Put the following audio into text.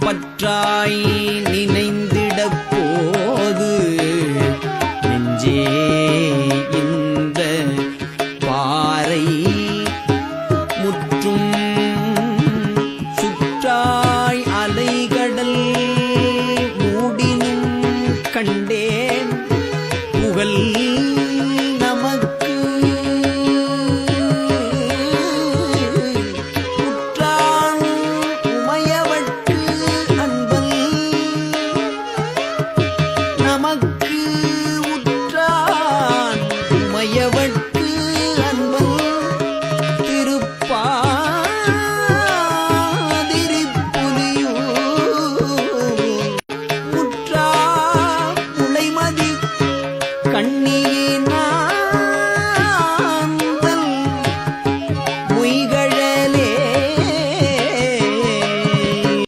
பற்றாய் நினைந்திட போது நெஞ்சே இந்த பாறை முற்றும் சுற்றாய் அலைகடல் மூடினும் கண்டேன். புகழ்